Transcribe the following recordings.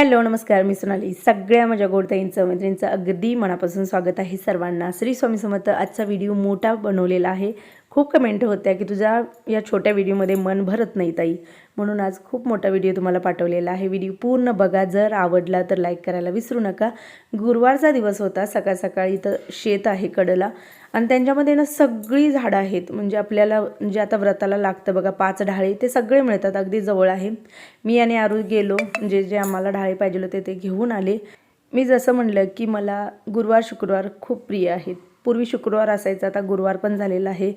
Hello नमस्कार मी सोनाली. सगळ्या माझ्या गोडताईंचं मैत्रिणींचं अगदी मनापासून स्वागत आहे सर्वांना. श्री स्वामी समर्थ आजचा व्हिडिओ मोठा बनवलेला आहे. खूप कमेंट होत्या की तुझ्या या छोट्या व्हिडिओमध्ये मन भरत नाही ताई. म्हणून आज खूप मोठा व्हिडिओ तुम्हाला पाठवलेला आहे. व्हिडिओ पूर्ण बघा. जर आवडला तर लाईक करायला विसरू नका. गुरुवारचा दिवस होता. सकाळ सकाळी इथं शेत आहे कडला. आणि त्यांच्यामध्ये ना सगळी झाडं आहेत. म्हणजे आपल्याला जे आता व्रताला लागतं बघा. पाच ढाळे ते सगळे मिळतात. अगदी जवळ आहे. मी आणि आरू गेलो. म्हणजे जे आम्हाला ढाळे पाहिजे होते ते घेऊन आले. मी जसं म्हणलं की मला गुरुवार शुक्रवार खूप प्रिय आहेत. पूर्वी शुक्रवार असायचा. आता गुरुवार पण झालेला आहे.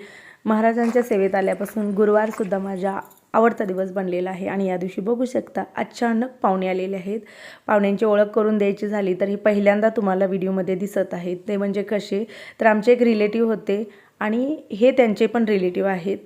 महाराजांच्या सेवेत आल्यापासून गुरुवारसुद्धा माझ्या आवडता दिवस बनलेला आहे. आणि या दिवशी बघू शकता अचानक पाहुणे आलेले आहेत. पाहुण्यांची ओळख करून द्यायची झाली तर हे पहिल्यांदा तुम्हाला व्हिडिओमध्ये दिसत आहेत. ते म्हणजे कसे? तर आमचे एक रिलेटिव्ह होते आणि हे त्यांचे पण रिलेटिव्ह आहेत.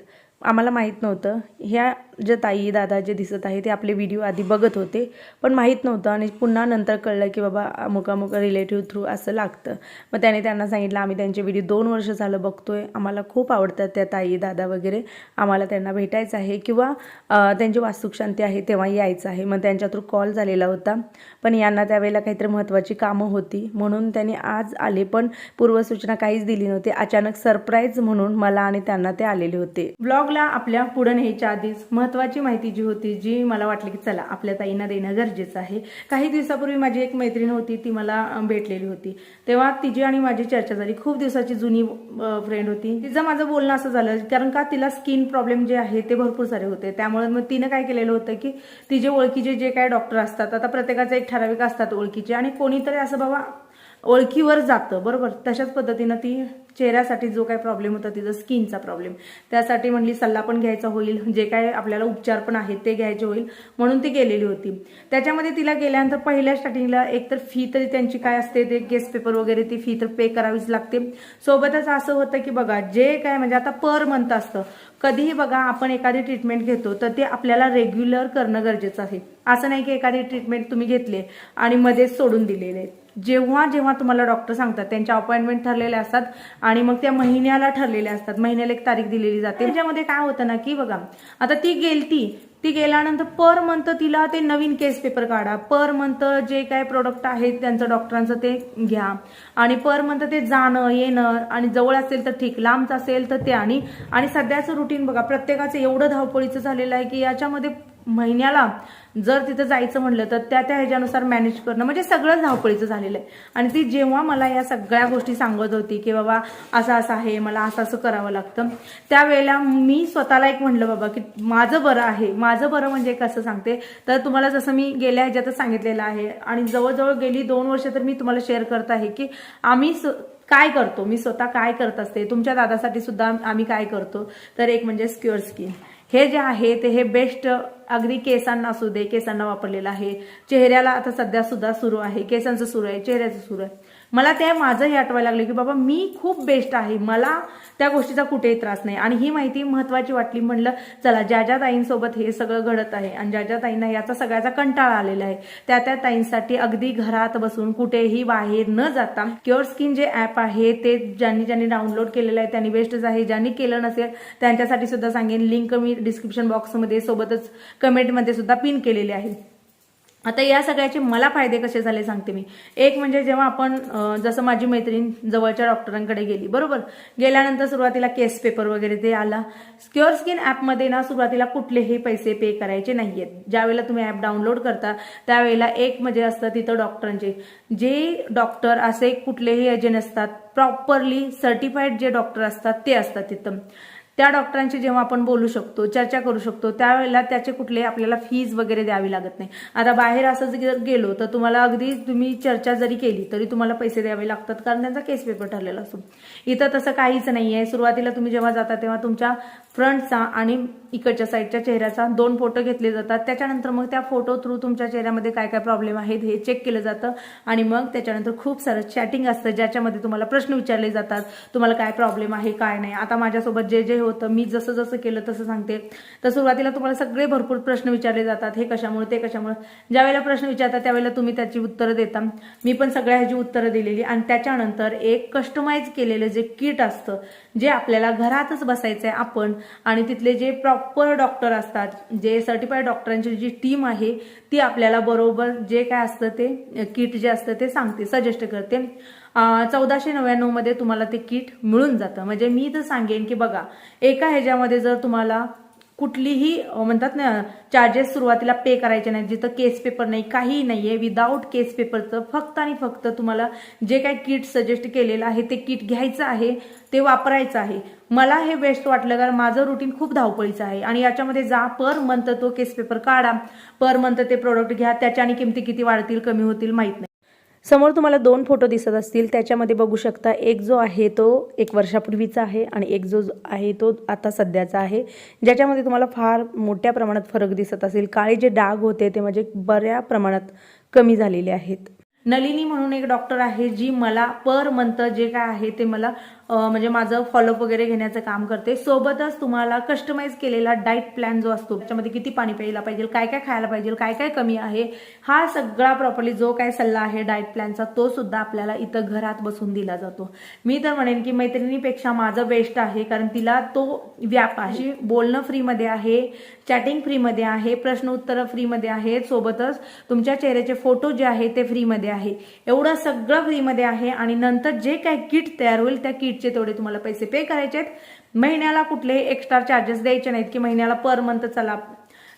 आम्हाला माहीत नव्हतं. ह्या जे ताई दादा जे दिसत आहे ते आपले व्हिडिओ आधी बघत होते पण माहीत नव्हतं आणि पुन्हा नंतर कळलं की बाबा अमुक अमुक रिलेटिव्ह थ्रू असं लागतं. मग त्याने त्यांना सांगितलं आम्ही त्यांचे व्हिडिओ दोन वर्ष झालं बघतोय. आम्हाला खूप आवडतात त्या ताई दादा वगैरे. आम्हाला त्यांना भेटायचं आहे किंवा त्यांची वास्तुकशांती आहे तेव्हा यायचं आहे. मग त्यांच्या थ्रू कॉल झालेला होता. पण यांना त्यावेळेला काहीतरी महत्त्वाची कामं होती. म्हणून त्यांनी आज आले पण पूर्वसूचना काहीच दिली नव्हती. अचानक सरप्राईज म्हणून मला आणि त्यांना ते आलेले होते. ब्लॉग ब्लॉगला आपल्या पुढं न्यायच्या आधीच महत्त्वाची माहिती जी होती जी मला वाटली की चला आपल्या ताईंना देणं गरजेचं आहे. काही दिवसापूर्वी माझी एक मैत्रीण होती ती मला भेटलेली होती. तेव्हा तिची आणि माझी चर्चा झाली. खूप दिवसाची जुनी फ्रेंड होती. तिचं माझं बोलणं असं झालं कारण का तिला स्किन प्रॉब्लेम जे आहे ते भरपूर सारे होते. त्यामुळे मग तिनं काय केलेलं होतं की तिचे ओळखीचे जे काय डॉक्टर असतात आता प्रत्येकाचे एक ठराविक असतात ओळखीचे. आणि कोणीतरी असं बाबा ओळखीवर जातं बरोबर? तशाच पद्धतीनं ती चेहऱ्यासाठी जो काय प्रॉब्लेम होता तिचा स्किनचा प्रॉब्लेम त्यासाठी म्हणली सल्ला पण घ्यायचा होईल. जे काय आपल्याला उपचार पण आहेत ते घ्यायचे होईल. म्हणून ती गेलेली होती. त्याच्यामध्ये तिला गेल्यानंतर पहिल्या स्टार्टिंगला एकतर फी तरी त्यांची काय असते ते गेस्ट पेपर वगैरे ती फी तर पे करावीच लागते. सोबतच असं होतं की बघा जे काय म्हणजे आता पर मंथ असतं. कधीही बघा आपण एखादी ट्रीटमेंट घेतो तर ते आपल्याला रेग्युलर करणं गरजेचं आहे. असं नाही की एखादी ट्रीटमेंट तुम्ही घेतली आणि मध्येच सोडून दिलेले जेव्हा जेव्हा तुम्हाला डॉक्टर सांगतात त्यांच्या अपॉइंटमेंट ठरलेल्या असतात आणि मग त्या महिन्याला ठरलेल्या असतात. महिन्याला एक तारीख दिलेली जाते. त्याच्यामध्ये काय होतं ना की बघा आता ती गेलती ती गेल्यानंतर पर मंथ तिला ते नवीन केस पेपर काढा. पर मंथ जे काय प्रोडक्ट आहेत त्यांचं डॉक्टरांचं ते घ्या. आणि पर मंथ ते जाणं येणं आणि जवळ असेल तर ठीक लांबच असेल तर ते आणि आणि सध्याचं रुटीन बघा प्रत्येकाचं एवढं धावपळीचं झालेलं आहे की याच्यामध्ये महिन्याला जर तिथं जायचं म्हणलं तर त्या त्या ह्याच्यानुसार मॅनेज करणं म्हणजे सगळं धावपळीचं झालेलं आहे. आणि ती जेव्हा मला या सगळ्या गोष्टी सांगत होती की बाबा असं असं आहे मला असं असं करावं लागतं त्यावेळेला मी स्वतःला एक म्हणलं बाबा की माझं बरं आहे. माझं बरं म्हणजे कसं सांगते. तर तुम्हाला जसं मी गेल्या ह्याच्यातच सांगितलेलं आहे आणि जवळजवळ गेली दोन वर्ष तर मी तुम्हाला शेअर करत आहे की आम्ही स- काय करतो? मी स्वतः काय करत असते? तुमच्या दादासाठी सुद्धा आम्ही काय करतो? तर एक म्हणजे स्क्युअर स्किन हे जे आहे ते हे बेस्ट अगदी केसांना असू दे केसांना वापरलेलं आहे. चेहऱ्याला आता सध्या सुद्धा सुरू आहे. केसांचं सुरू आहे चेहऱ्याचं सुरू आहे. मला ते माझं हे आठवायला लागलं की बाबा मी खूप बेस्ट आहे. मला त्या गोष्टीचा कुठेही त्रास नाही. आणि ही माहिती महत्वाची वाटली म्हणलं चला ज्या ज्या ताईंसोबत हे सगळं घडत आहे आणि ज्या ज्या ताईंना याचा सगळ्याचा कंटाळा आलेला आहे त्या त्या ताईंसाठी अगदी घरात बसून कुठेही बाहेर न जाता क्युअर स्किन जे ऍप आहे ते ज्यांनी ज्यांनी डाउनलोड केलेलं आहे त्यांनी बेस्टच आहे. ज्यांनी केलं नसेल त्यांच्यासाठी सुद्धा सांगेन. लिंक मी डिस्क्रिप्शन बॉक्समध्ये सोबतच कमेंटमध्ये सुद्धा पिन केलेली आहे. आता या सगळ्याचे मला फायदे कसे झाले सांगते मी. एक म्हणजे जेव्हा आपण जसं माझी मैत्रीण जवळच्या डॉक्टरांकडे गेली बरोबर? गेल्यानंतर सुरुवातीला केस पेपर वगैरे ते आला. स्क्युअर स्किन ॲपमध्ये ना सुरुवातीला कुठलेही पैसे पे करायचे नाहीयेत. ज्यावेळेला तुम्ही ॲप डाउनलोड करता त्यावेळेला एक म्हणजे असतं तिथं डॉक्टरांचे. जे डॉक्टर असे कुठलेही एजंट असतात प्रॉपरली सर्टिफाईड जे डॉक्टर असतात ते असतात तिथं. त्या डॉक्टरांशी जेव्हा आपण बोलू शकतो चर्चा करू शकतो त्यावेळेला त्याचे कुठले आपल्याला फीज वगैरे द्यावी लागत नाही. आता बाहेर असं जर गेलो तर तुम्हाला अगदी तुम्ही चर्चा जरी केली तरी तुम्हाला पैसे द्यावे लागतात कारण त्यांचा केस पेपर ठरलेला असतो. इथं तसं काहीच नाही आहे सुरुवातीला तुम्ही जेव्हा जाता तेव्हा तुमच्या फ्रंटचा आणि इकडच्या साईडच्या चेहऱ्याचा दोन फोटो घेतले जातात. त्याच्यानंतर मग त्या फोटो थ्रू तुमच्या चेहऱ्यामध्ये काय काय प्रॉब्लेम आहेत हे चेक केलं जातं. आणि मग त्याच्यानंतर खूप सारं चॅटिंग असतं ज्याच्यामध्ये तुम्हाला प्रश्न विचारले जातात. तुम्हाला काय प्रॉब्लेम आहे काय नाही. आता माझ्यासोबत जे जे होतं मी जसं जसं केलं तसं सांगते. तर सुरुवातीला तुम्हाला सगळे भरपूर प्रश्न विचारले जातात हे कशामुळे ते कशामुळे. ज्यावेळेला प्रश्न विचारतात त्यावेळेला तुम्ही त्याची उत्तरं देता. मी पण सगळ्या ह्याची उत्तरं दिलेली आणि त्याच्यानंतर एक कस्टमाइज केलेलं जे किट असतं जे आपल्याला घरातच बसायचं आहे आपण आणि तिथले जे प्रॉपर डॉक्टर असतात जे सर्टिफाईड डॉक्टरांची जी टीम आहे ती आपल्याला बरोबर जे काय असतं ते किट जे असतं ते सांगते सजेस्ट करते. चौदाशे नव्याण्णवमध्ये तुम्हाला ते किट मिळून जातं. म्हणजे मी तर सांगेन की बघा एका ह्याच्यामध्ये जर तुम्हाला कुठलीही म्हणतात ना चार्जेस सुरुवातीला पे करायचे नाही जिथं केस पेपर नाही काहीही नाहीये. विदाऊट केस पेपरचं फक्त आणि फक्त तुम्हाला जे काही किट सजेस्ट केलेलं आहे ते किट घ्यायचं आहे ते वापरायचं आहे. मला हे बेस्ट वाटलं कारण माझं रुटीन खूप धावपळीचं आहे. आणि याच्यामध्ये जा पर मंथ तो केस पेपर काढा. पर मंथ ते प्रोडक्ट घ्या. त्याच्या आणि किमती किती वाढतील कमी होतील माहीत नाही. समोर तुम्हाला दोन फोटो दिसत असतील. त्याच्यामध्ये बघू शकता एक जो आहे तो एक वर्षापूर्वीचा आहे आणि एक जो आहे तो आता सध्याचा आहे. ज्याच्यामध्ये तुम्हाला फार मोठ्या प्रमाणात फरक दिसत असेल. काळे जे डाग होते ते म्हणजे बऱ्या प्रमाणात कमी झालेले आहेत. नलिनी म्हणून एक डॉक्टर आहे जी मला पर मंथ जे काय आहे ते मला म्हणजे माझं फॉलोअप वगैरे घेण्याचं काम करते. सोबतच तुम्हाला कस्टमाइज केलेला डाईट प्लॅन जो असतो त्याच्यामध्ये किती पाणी प्यायला पाहिजे काय काय खायला पाहिजे काय काय कमी आहे हा सगळा प्रॉपरली जो काय सल्ला आहे डाएट प्लॅनचा तो सुद्धा आपल्याला इथं घरात बसून दिला जातो. मी तर म्हणेन की मैत्रिणीपेक्षा माझं बेस्ट आहे कारण तिला तो व्याप आहे. बोलणं फ्रीमध्ये आहे चॅटिंग फ्रीमध्ये आहे प्रश्न उत्तरं फ्रीमध्ये आहेत सोबतच तुमच्या चेहऱ्याचे फोटो जे आहे ते फ्रीमध्ये आहे. एवढं सगळं फ्रीमध्ये आहे आणि नंतर जे काय किट तयार होईल त्या किट किटचे तेवढे तुम्हाला पैसे पे करायचे आहेत महिन्याला कुठले एक्स्ट्रा चार्जेस द्यायचे नाहीत की महिन्याला पर मंथ चला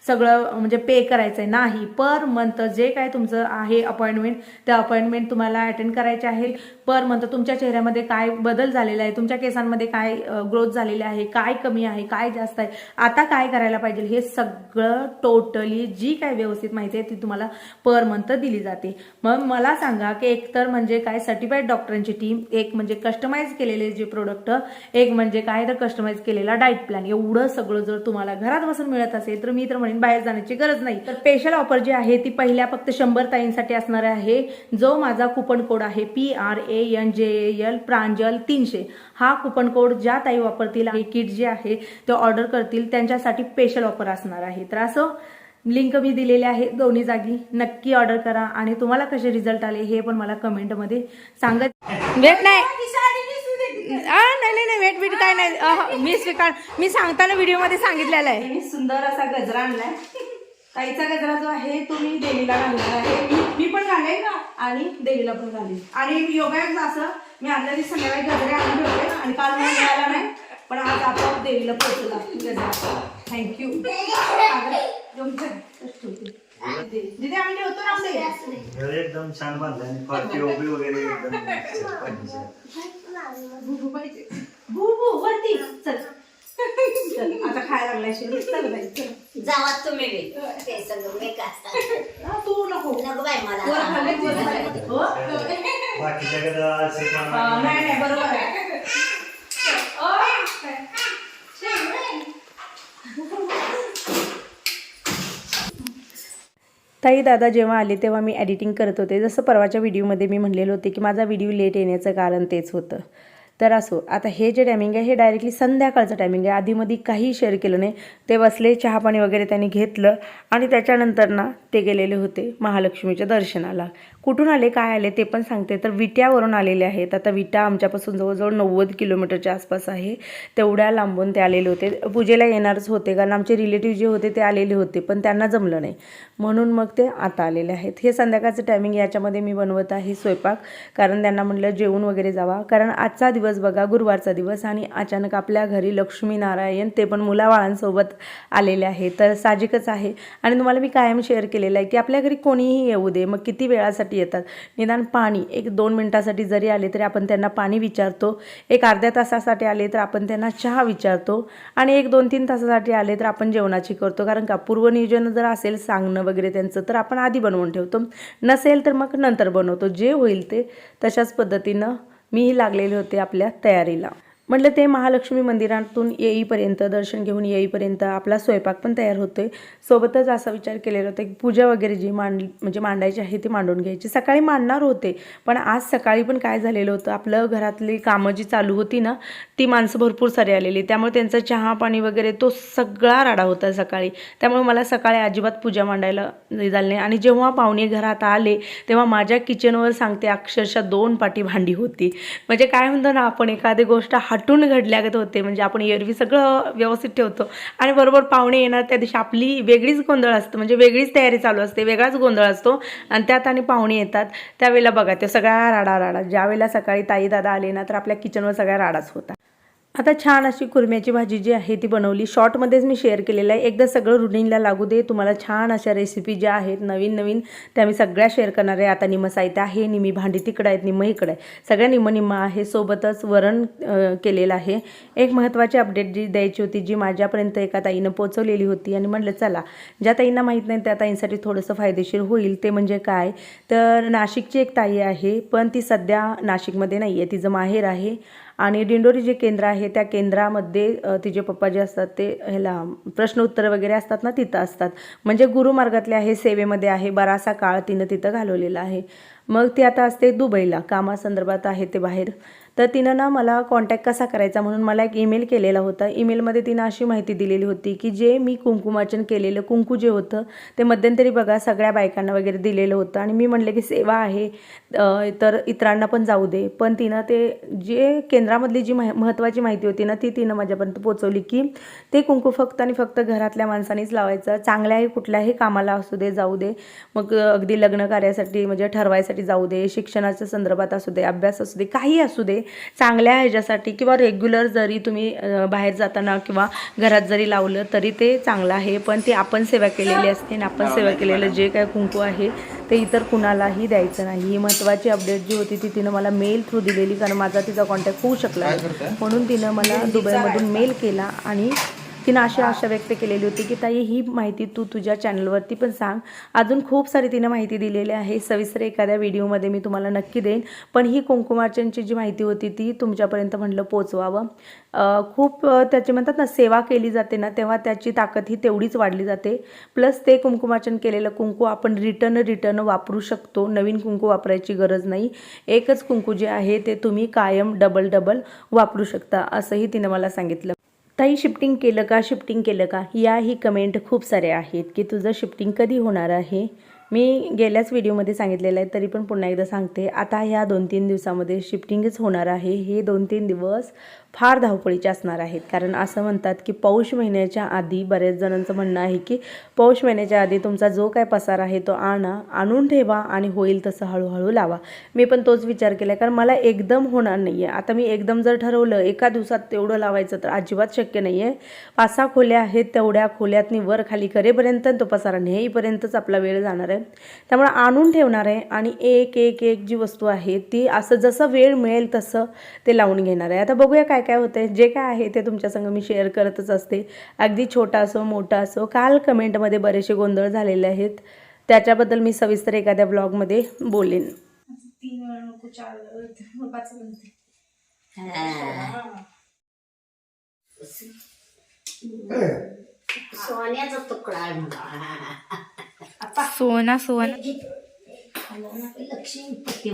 सगळं म्हणजे पे करायचंय. नाही पर मंथ जे काय तुमचं आहे अपॉइंटमेंट त्या अपॉइंटमेंट तुम्हाला अटेंड करायचे आहे पर मंथ तुमच्या चेहऱ्यामध्ये काय बदल झालेला आहे? तुमच्या केसांमध्ये काय ग्रोथ झालेली आहे? काय कमी आहे? काय जास्त आहे? आता काय करायला पाहिजे? हे सगळं टोटली जी काय व्यवस्थित माहिती आहे ती तुम्हाला पर मंथ दिली जाते. मग मला सांगा की एक तर म्हणजे काय सर्टिफाईड डॉक्टरांची टीम एक म्हणजे कस्टमाइज केलेले जे प्रोडक्ट एक म्हणजे काय तर कस्टमाइज केलेला डाएट प्लॅन एवढं सगळं जर तुम्हाला घरात बसून मिळत असेल तर मी तर म्हणेन बाहेर जाण्याची गरज नाही. तर स्पेशल ऑफर जी आहे ती पहिल्या फक्त शंभर ताईंसाठी असणार आहे. जो माझा कुपन कोड आहे P R A N J L Pranjal तीनशे. हा कुपन कोड ज्या ताई वापरतील हे किट जे आहे ते ऑर्डर करतील त्यांच्यासाठी स्पेशल ऑफर असणार आहे. तर असं लिंक मी दिलेली आहे दोन्ही जागी. नक्की ऑर्डर करा आणि तुम्हाला कसे रिझल्ट आले हे पण मला कमेंटमध्ये सांगत भेट नाही. नाही नाही नाही वेट वेट काय नाही. अह, मी स्वीकार मी सांगताना व्हिडिओमध्ये सांगितलेलं आहे. मी सुंदर असा गजरा आणलाय. ताईचा गजरा जो आहे तो मी देवीला घालणार आहे. मी पण घालेन आणि देवीला पण घालेन. आणि योगायोग असं मी आदल्या दिवशी संध्याकाळी गजरे आणून ठेवते आणि काल मला मिळाला नाही पण आज आपोआप देवीला पोहोचला गजरा. थँक्यू आम्ही ठेवतो ना एकदम छान बांधलं आणि वगैरे एकदम भू पाहिजे. भू भू वरती. चल. चल आता खायला लागलाय शिवाय चल बाई चल. जावा तुम्ही बी. ते सगळं मी काय हा, तू नको. नको बाई वर मला. खाली, वर खाली. हो? हा, नाही नाही बरोबर आहे ताई दादा जेव्हा आले तेव्हा मी एडिटिंग करत होते. जसं परवाच्या व्हिडिओमध्ये मी म्हणलेलं होते की माझा व्हिडिओ लेट येण्याचं कारण तेच होतं. तर असो आता हे जे टायमिंग आहे हे डायरेक्टली संध्याकाळचं टायमिंग आहे. आधीमध्ये काही शेअर केलं नाही. ते बसले चहापाणी वगैरे त्यांनी घेतलं आणि त्याच्यानंतर ना ते गेलेले होते महालक्ष्मीच्या दर्शनाला. कुठून आले काय आले ते पण सांगते. तर विट्यावरून आलेले आहेत. आता विटा आमच्यापासून जवळजवळ नव्वद किलोमीटरच्या आसपास आहे. तेवढ्या लांबून ते आलेले होते. पूजेला येणारच होते कारण आमचे रिलेटिव्ह जे होते ते आलेले होते पण त्यांना जमलं नाही. म्हणून मग ते आता आलेले आहेत. हे संध्याकाळचं टायमिंग याच्यामध्ये मी बनवत आहे स्वयंपाक कारण त्यांना म्हटलं जेवून वगैरे जावा. कारण आजचा दिवस बघा गुरुवारचा दिवस आणि अचानक आपल्या घरी लक्ष्मीनारायण ते पण मुलाबाळांसोबत आलेले आहे तर साहजिकच आहे. आणि तुम्हाला मी कायम शेअर केलेलं आहे की आपल्या घरी कोणीही येऊ दे. मग किती वेळासाठी येतात. निदान पाणी एक दोन मिनटासाठी जरी आले तरी आपण त्यांना पाणी विचारतो. एक अर्ध्या तासासाठी आले तर आपण त्यांना चहा विचारतो. आणि एक दोन तीन तासासाठी आले तर आपण जेवणाची करतो. कारण का पूर्वनियोजन जर असेल सांगणं वगैरे त्यांचं तर आपण आधी बनवून ठेवतो. नसेल तर मग नंतर बनवतो. जे होईल ते तशाच पद्धतीनं मीही लागलेले होते आपल्या तयारीला. म्हटलं ते महालक्ष्मी मंदिरातून येईपर्यंत दर्शन घेऊन येईपर्यंत आपला स्वयंपाक पण तयार होतोय. सोबतच असा विचार केलेला होता की पूजा वगैरे जी मांड म्हणजे मांडायची आहे ती मांडून घ्यायची. सकाळी मांडणार होते पण आज सकाळी पण काय झालेलं होतं आपलं घरातली कामं जी चालू होती ना ती माणसं भरपूर सारी आलेली. त्यामुळे त्यांचं चहा पाणी वगैरे तो सगळा राडा होता सकाळी. त्यामुळे मला सकाळी अजिबात पूजा मांडायला झाली नाही. आणि जेव्हा पाहुणे घरात आले तेव्हा माझ्या किचनवर सांगते अक्षरशः दोन पाटी भांडी होती. म्हणजे काय म्हणतो ना आपण एखादी गोष्ट हटून घडल्यागत होते. म्हणजे आपण एरवी सगळं व्यवस्थित ठेवतो. आणि बरोबर पाहुणे येणार त्या दिवशी आपली वेगळीच गोंधळ असतं. म्हणजे वेगळीच तयारी चालू असते. वेगळाच गोंधळ असतो. आणि त्यात आणि पाहुणे येतात. त्यावेळेला बघा ते सगळ्या राडा राडा. ज्यावेळेला सकाळी ताई दादा आले ना तर आपल्या किचनवर सगळ्या राडाच होता आता छान अशी कुरम्याची भाजी जी आहे ती बनवली. शॉर्टमध्येच मी शेअर केलेलं आहे. एकदा सगळं रुटीनला लागू दे. तुम्हाला छान अशा रेसिपी ज्या आहेत नवीन नवीन त्या मी सगळ्या शेअर करणार आहे. आता निम्म साहित्य आहे निम्मी भांडी तिकडं आहेत निम्म इकडं आहे सगळ्या निम्म निम्म आहे. सोबतच वरण केलेलं आहे. एक महत्त्वाची अपडेट जी द्यायची होती जी माझ्यापर्यंत एका ताईनं पोचवलेली होती. आणि म्हटलं चला ज्या ताईंना माहीत नाही त्या ताईंसाठी थोडंसं फायदेशीर होईल. ते म्हणजे काय? तर नाशिकची एक ताई आहे पण ती सध्या नाशिकमध्ये नाही आहे तिचं माहेर आहे. आणि दिंडोरी जे केंद्र आहे त्या केंद्रामध्ये तिचे पप्पा जे असतात ते ह्याला प्रश्न उत्तर वगैरे असतात ना तिथं असतात. म्हणजे गुरुमार्गातले आहे सेवेमध्ये आहे बरासा काळ तिनं तिथं घालवलेला आहे. मग ती आता असते दुबईला. कामासंदर्भात आहे ते बाहेर. तर तिनं ना मला कॉन्टॅक्ट कसा करायचा म्हणून मला एक ईमेल केलेला होता. ईमेलमध्ये तिनं अशी माहिती दिलेली होती की जे मी कुंकुमार्चन केलेलं कुंकू जे होतं ते मध्यंतरी बघा सगळ्या बायकांना वगैरे दिलेलं होतं. आणि मी म्हणले की सेवा आहे तर इतरांना पण जाऊ दे. पण तिनं ते जे केंद्रामधली जी मह महत्त्वाची माहिती होती ना ती तिनं माझ्यापर्यंत पोचवली की ते कुंकू फक्त आणि फक्त घरातल्या माणसांनीच लावायचं. चांगल्याही कुठल्याही कामाला असू दे जाऊ दे. मग अगदी लग्न कार्यासाठी म्हणजे ठरवायसाठी जाऊ दे. शिक्षणाच्या संदर्भात असू दे अभ्यास असू दे काही असू दे. चांगल्या ह्याच्यासाठी किंवा रेग्युलर जरी तुम्ही बाहेर जाताना किंवा घरात जरी लावलं तरी ते चांगलं आहे. पण ती आपण सेवा केलेली असते आणि आपण सेवा केलेलं जे काय कुंकू आहे ते इतर कुणालाही द्यायचं नाही. ही महत्त्वाची अपडेट जी होती ती तिनं मला मेल थ्रू दिलेली कारण माझा तिचा कॉन्टॅक्ट होऊ शकला. म्हणून तिनं मला दुबईमधून मेल केला आणि तिनं अशी आशा व्यक्त केलेली होती की ताई ही माहिती तू तुझ्या चॅनलवरती पण सांग. अजून खूप सारी तिनं माहिती दिलेली आहे. सविस्तर एखाद्या व्हिडिओमध्ये मी तुम्हाला नक्की देईन. पण ही कुंकुमार्चनची जी माहिती होती ती तुमच्यापर्यंत म्हटलं पोचवावं. खूप त्याचे त्याची म्हणतात ना सेवा केली जाते ना तेव्हा त्याची ताकद ही तेवढीच वाढली जाते. प्लस ते कुंकुमार्चन केलेलं कुंकू आपण रिटर्न रिटर्न वापरू शकतो. नवीन कुंकू वापरायची गरज नाही. एकच कुंकू जे आहे ते तुम्ही कायम डबल डबल वापरू शकता असंही तिनं मला सांगितलं. ताई शिफ्टिंग केलं का शिफ्टिंग केलं का याही कमेंट खूप साऱ्या आहेत की तुझं शिफ्टिंग कधी होणार आहे? मी गेल्याच व्हिडिओमध्ये सांगितलेलं आहे तरी पण पुन्हा एकदा सांगते. आता ह्या दोन तीन दिवसामध्ये शिफ्टिंगच होणार आहे. हे दोन तीन दिवस फार धावपळीचे असणार आहेत. कारण असं म्हणतात की पौष महिन्याच्या आधी बऱ्याच जणांचं म्हणणं आहे की पौष महिन्याच्या आधी तुमचा जो काय पसार आहे तो आणा आणून ठेवा आणि होईल तसं हळूहळू लावा. मी पण तोच विचार केला कारण मला एकदम होणार नाही आहे आता मी एकदम जर ठरवलं एका दिवसात तेवढं लावायचं तर अजिबात शक्य नाही आहे पाच सहा खोल्या आहेत तेवढ्या खोल्यातनी वर खाली करेपर्यंत तो पसारा नेईपर्यंतच आपला वेळ जाणार आहे. त्यामुळे आणून ठेवणार आहे आणि एक एक एक जी वस्तू आहे ती असं जसं वेळ मिळेल तसं ते लावून घेणार आहे. आता बघूया काय काय होतंय जे काय आहे ते तुमच्या संग मी शेअर करतच असते. अगदी छोटा असो मोठा असो काल कमेंटमध्ये बरेचसे गोंधळ झालेले आहेत. त्याच्याबद्दल मी सविस्तर एखाद्या ब्लॉगमध्ये बोलेन. तीन वेळा नको चार वेळा पाच म्हणते सोन्याचा तुकडा आहे. सोना सोना. लक्ष्मीपती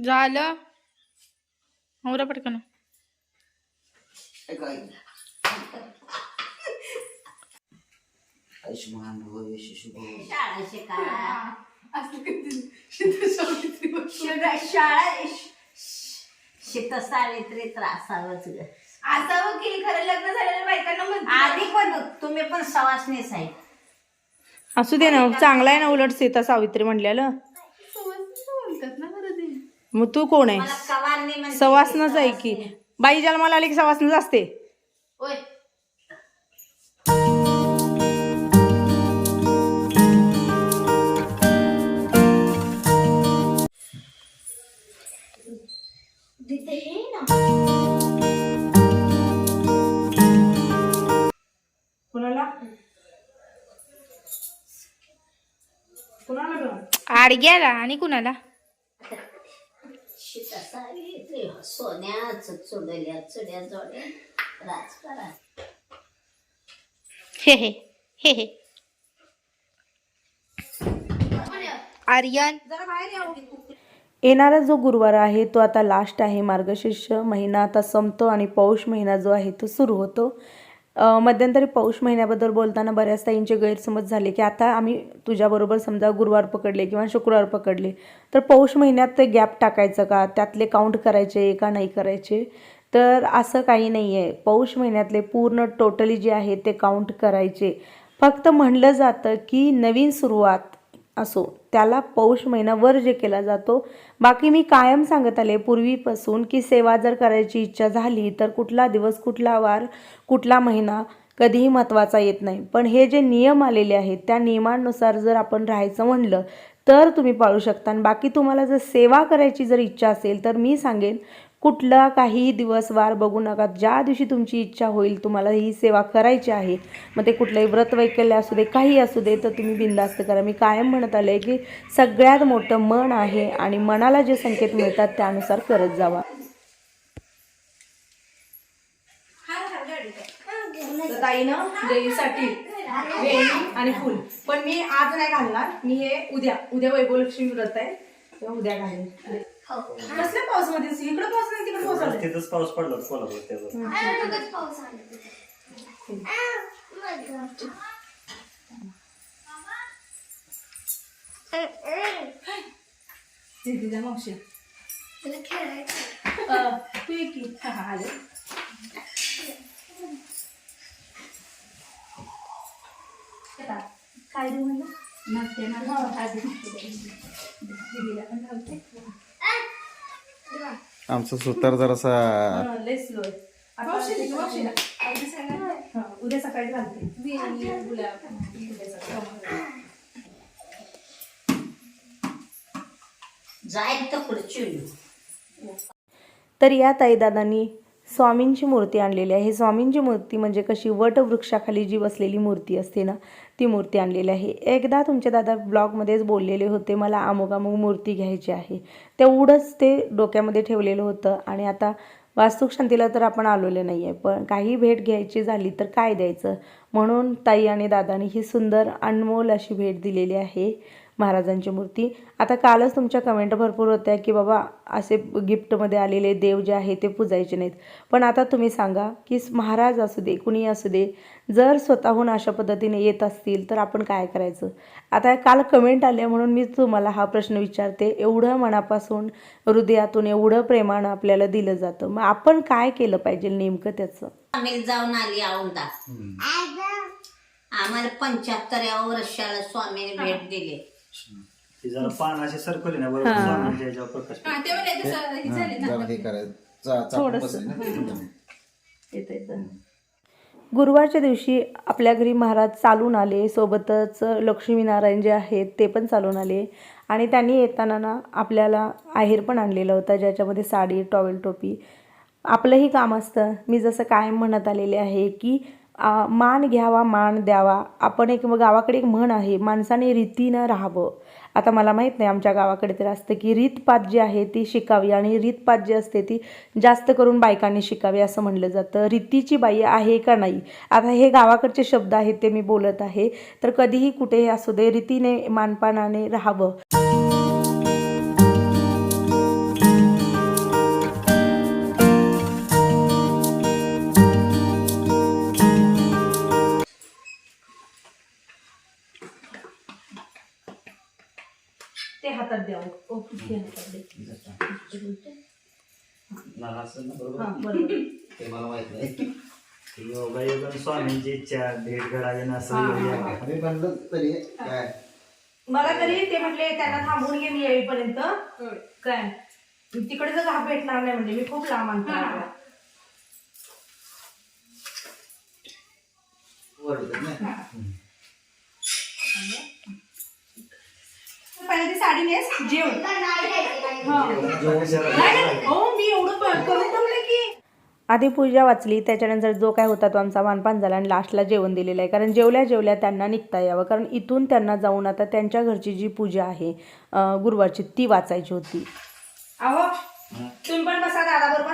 झालं. होरा पटकन. आयुष्मान भव शाळा शिका. शाळा शाळा शित सावित्री त्रासावच ग. आता वकील खरं लग्न झालेल्या बायकांना म्हणते आधी पण तुम्ही पण आहे. असू दे ना चांगला आहे ना उलट सीता सावित्री म्हणलेलं मग तू कोण आहे? सवासनच आहे की. बाई जन्माला आली की सवासनच असते. कुणाला? आडग्याला आणि कुणाला? सोन्याच चुडल्या चुड्या जोड्या राजकारण हे. हे हे हे आर्यन येणारा जो गुरुवार आहे तो आता लास्ट आहे. मार्गशीर्ष महिना आता संपतो आणि पौष महिना जो आहे तो सुरू होतो. मध्यंतरी पौष महिन्याबद्दल बोलताना बऱ्याच ताईंचे गैरसमज झाले की आता आम्ही तुझ्याबरोबर समजा गुरुवार पकडले किंवा शुक्रवार पकडले. तर पौष महिन्यात ते गॅप टाकायचं का? त्यातले काउंट करायचे का नाही करायचे? तर असं काही नाही आहे पौष महिन्यातले पूर्ण टोटली जे आहे ते काउंट करायचे. फक्त म्हणलं जातं की नवीन सुरुवात असो त्याला पौष महिना वर जे केला जातो बाकी मी कायम सांगत आले पूर्वीपासून की सेवा जर करायची इच्छा झाली तर कुठला दिवस कुठला वार कुठला महिना कधीही महत्त्वाचा येत नाही. पण हे जे नियम आलेले आहेत त्या नियमांनुसार जर आपण राहायचं म्हणलं तर तुम्ही पाळू शकता. आणि बाकी तुम्हाला जर सेवा करायची जर इच्छा असेल तर मी सांगेन कुठला काही दिवस वार बघू नका. ज्या दिवशी तुमची इच्छा होईल तुम्हाला ही सेवा करायची आहे मग ते कुठलंही व्रत वैकल्य असू दे काही असू दे तर तुम्ही बिंदास्त करा. मी कायम म्हणत आले की सगळ्यात मोठं मन आहे आणि मनाला जे संकेत मिळतात त्यानुसार करत जावा. ताईनं देवीसाठी वेणी आणि फुल. पण मी आज नाही घालणार. मी हे उद्या उद्या वैभवलक्ष्मी व्रत आहे. तेव्हा उद्या घालेन. कसल्या पावसामध्ये? इकडे पाऊस नाही तिकडे पाऊस आलाय. तिथंच पाऊस पडला कोल्हापूर त्यावर ते दिल्या मावशी. अं, तू ये की. हा हा आले. काय देऊ म्हणलं? नसते ना हो, आधी दीदीला पण. आमचा सुतार जरासा उद्या सकाळी पुढची तर या ताईदादांनी स्वामींची मूर्ती आणलेली आहे. स्वामींची मूर्ती म्हणजे कशी? वटवृक्षाखाली जी बसलेली मूर्ती असते ना ती मूर्ती आणलेली आहे. एकदा तुमच्या दादा ब्लॉगमध्येच बोललेले होते मला अमुक अमुक मूर्ती घ्यायची आहे. तेवढंच ते डोक्यामध्ये ठेवलेलं होतं आणि आता वास्तुक शांतीला तर आपण आलोले नाही आहे पण काही भेट घ्यायची झाली तर काय द्यायचं? म्हणून ताई आणि दादाने ही सुंदर अनमोल अशी भेट दिलेली आहे. महाराजांची मूर्ती. आता कालच तुमच्या कमेंट भरपूर होत्या की बाबा असे गिफ्टमध्ये आलेले देव जे आहे ते पूजायचे नाहीत. पण आता तुम्ही सांगा की महाराज असू दे कुणी असू दे जर स्वतःहून अशा पद्धतीने येत असतील तर आपण काय करायचं? आता काल कमेंट आल्या म्हणून मी तुम्हाला हा प्रश्न विचारते. एवढं मनापासून हृदयातून एवढं प्रेमानं आपल्याला दिलं जातं. मग आपण काय केलं पाहिजे नेमकं त्याचं? आम्ही जाऊन आली औंधा आम्हाला पंच्याहत्तराव्या वर्षाला स्वामीने भेट दिली. ती जरा पान अशी सरकवली ना बरोबर स्वामींच्या ह्याच्यावर प्रकाश पडतो. जरा हे करायचं चा- चापून बसले ना. येतं येतं गुरुवारच्या दिवशी आपल्या घरी महाराज चालून आले. सोबतच लक्ष्मीनारायण जे आहेत ते पण चालून आले. आणि त्यांनी येताना ना आपल्याला आहेर पण आणलेला होता ज्याच्यामध्ये साडी टॉवेल टोपी. आपलंही काम असतं. मी जसं कायम म्हणत आलेले आहे की मान घ्यावा मान द्यावा. आपण एक गावाकडे एक म्हण आहे माणसाने रीतीनं राहावं. आता मला माहीत नाही आमच्या गावाकडे तर असतं की रीतपात जी आहे ती शिकावी आणि रीतपात जी असते ती जास्त करून बायकांनी शिकावी असं म्हणलं जातं. रीतीची बाई आहे का नाही? आता हे गावाकडचे शब्द आहेत ते मी बोलत आहे. तर कधीही कुठेही असू दे रीतीने मानपानाने राहावं. स्वामींची इच्छा भेट घडावी मला तरी ते म्हटले त्यांना थांबवून घे मी येईपर्यंत. काय? तिकडे जर हा भेटणार नाही म्हणजे मी खूप लांब आणतो. ती साडी नेस जेवण. योगाच्या- नाही, नाही. हो मी एवढं करून ठेवलं की. आधी पूजा वाचली त्याच्यानंतर जो काय होता तो आमचा मानपान झाला आणि लास्टला जेवण दिलेलं आहे. कारण जेवल्या जेवल्या त्यांना निघता यावं. कारण इथून त्यांना जाऊन आता त्यांच्या घरची जी पूजा आहे गुरुवारची ती वाचायची होती. अहो तुम्ही पण बसा दादा बरोबर.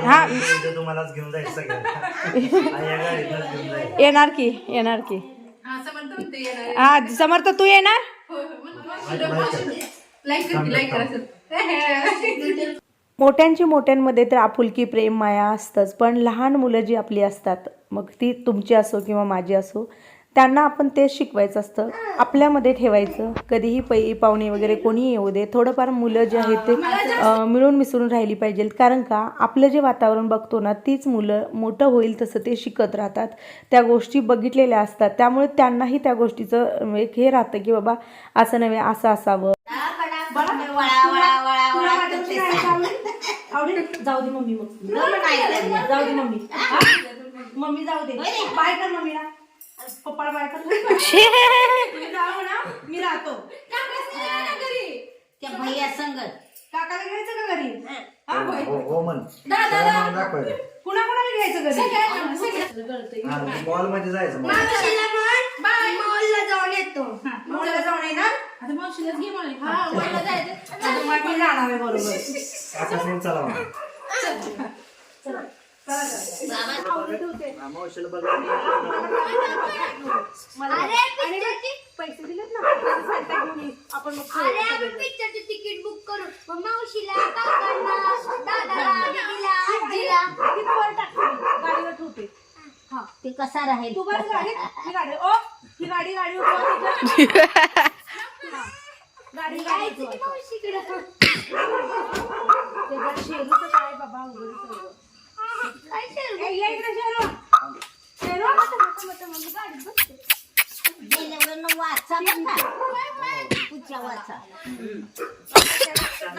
हा. येणार की येणार की. हा समर्थ तू येणार? मोठ्यांची मोठ्यांमध्ये तर आपुलकी प्रेम माया असतंच पण लहान मुलं जी आपली असतात मग ती तुमची असो किंवा माझी असो त्यांना आपण तेच शिकवायचं असतं. आपल्यामध्ये ठेवायचं. कधीही पै पाहुणे वगैरे कोणीही येऊ दे. थोडंफार मुलं जे आहेत ते मिळून मिसळून राहिली पाहिजेत कारण का? आपलं जे वातावरण बघतो ना तीच मुलं मोठं होईल तसं ते शिकत राहतात. त्या गोष्टी बघितलेल्या असतात. त्यामुळे त्यांनाही त्या गोष्टीचं अं, एक हे राहतं की बाबा असं नव्हे असं असावं. जाऊ दे मम्मी मग जाऊ दे मम्मी. हा? मम्मी जाऊ दे. बाय कर मम्मीला. बाय तुम्ही जाऊ ना मी राहतो. त्या भैया संगत. काकाला घ्यायचं का घरी? हा. होय. हो हो म्हण. दाखवायचं कुणा कुणाला घ्यायचं घरी? हा मॉल. मध्ये जायचं मग जाऊन येतो. मुलाला जाऊन येणार. आता मावशीलाच घे मला हा मला जायचं. आता जाणार आहे बरोबर. चला हा, बघा पैसे दिलेत ना फायदा घेऊन. आपण मग अरे आपण पिक्चरचे तिकीट बुक करू. मग मावशीला काकांना दादाला दीदीला आजीला. तिथं टाकते. गाडीवर ठेवते. हा. ते कसा राहील? तू बस गाडीत. ही गाडी. ओ ही गाडी गाडी. गाडी गाडी. मावशीकडे? त्याच्यात शेरूचं काय बाबा उघड सगळं. काय शेरू? ए, ये इकडे शेरू शेरू मम्मी गाडीत बसते गेल्यावर वाचा बरं का पुढच्या वाचा आणि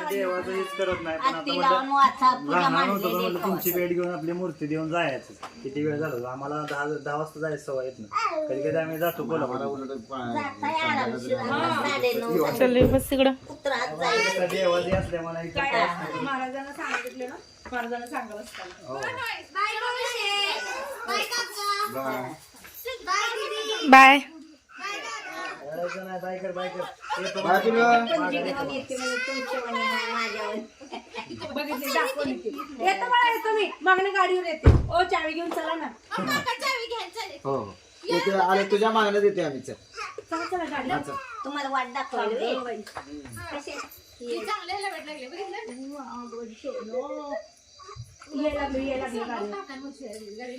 देवाचं हेच करत नाही पण आता लहान पण तुमची भेट घेऊन आपली मूर्ती देऊन जायचं. किती वेळ झाला? आम्हाला दहा दहा वाजता जायचं सवय येत ना कधी कधी आम्ही जातो कोल्हापूर देवाची असल्यामुळे महाराजांना सांगितले ना महाराजांना सांगावं असतं बाय मावशी बाय काका बाय दीदी बाय बाय दादा करायचं नाही बायकर बायकर येतो दाखवली मला येतो मी मागणी गाडीवर येते ओ चावी घेऊन चला ना हो हो. येते आले तुझ्या मागण्यात येते आम्ही चल चला चला गाडी तुम्हाला वाट. हे चांगले लागले लागली गाडी हा. गाडी.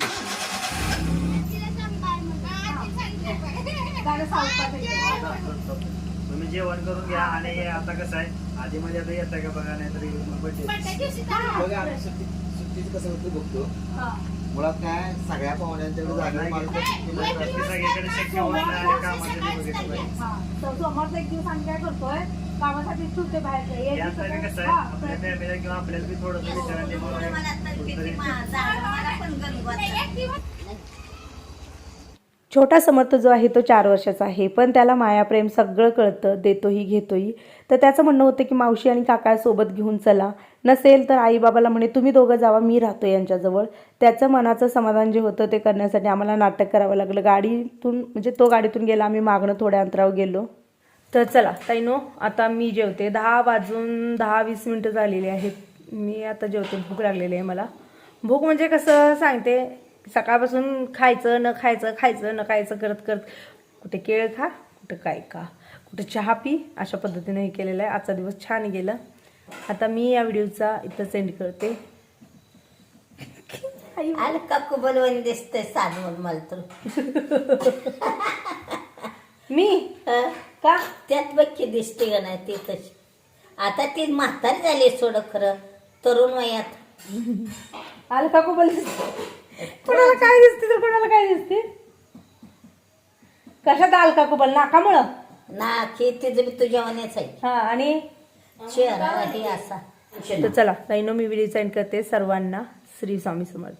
तुम्ही जेवण करून घ्या आणि हे आता कसं आहे आधी मध्ये आता येत का बघा नाही तरी. बघा आम्ही सुट्टी सुट्टीचं कसं होतं बघतो हा. मुळात काय सगळ्या पाहुण्यांच्याकडे जागा माणूस सगळीकडे शक्य होत नाही आणि कामाचं नाही बघितलं पाहिजे हा. तर समोरचा एक दिवस आम्ही काय करतोय कामासाठी बाहेर किंवा आपल्याला बी थोडंसं गणगोत छोटा समर्थ जो आहे तो चार वर्षाचा आहे पण त्याला मायाप्रेम सगळं कळतं देतोही घेतोही. तर त्याचं म्हणणं होतं की मावशी आणि काका सोबत घेऊन चला. नसेल तर आई बाबाला म्हणे तुम्ही दोघं जावा मी राहतो यांच्याजवळ. त्याचं मनाचं समाधान जे होतं ते करण्यासाठी आम्हाला नाटक करावं लागलं. गाडीतून म्हणजे तो गाडीतून गेला आम्ही मागणं थोड्या अंतरावर गेलो. तर चला ताईनो आता मी जेवते. दहा वाजून दहा वीस मिनटं झालेली आहेत. मी आता जेवते. भूक लागलेली आहे मला. भूक म्हणजे कसं सांगते सकाळपासून खायचं न खायचं खायचं न खायचं करत करत कुठे केळ खा कुठं काय का कुठे चहा पी अशा पद्धतीने हे केलेलं आहे. आजचा दिवस छान गेला. आता मी या व्हिडिओचा इथं सेंड करते. दिसतंय साधवून मला तर? मी? का? त्यात बक्की दिसते का नाही ती तशी. आता ती म्हातारी झाली सोड खरं. तरुण वयात. आलं का कोबल कोणाला काय दिसते तर कोणाला काय दिसते? कशात आल का कोबल? नाकामुळं? ना की तिचं बी तुझ्या वण्याच आहे. हा आणि? चेहरा हे असा. तर चला ताईनो मी व्हिडिओ सेंड करते सर्वांना श्री स्वामी समर्थ.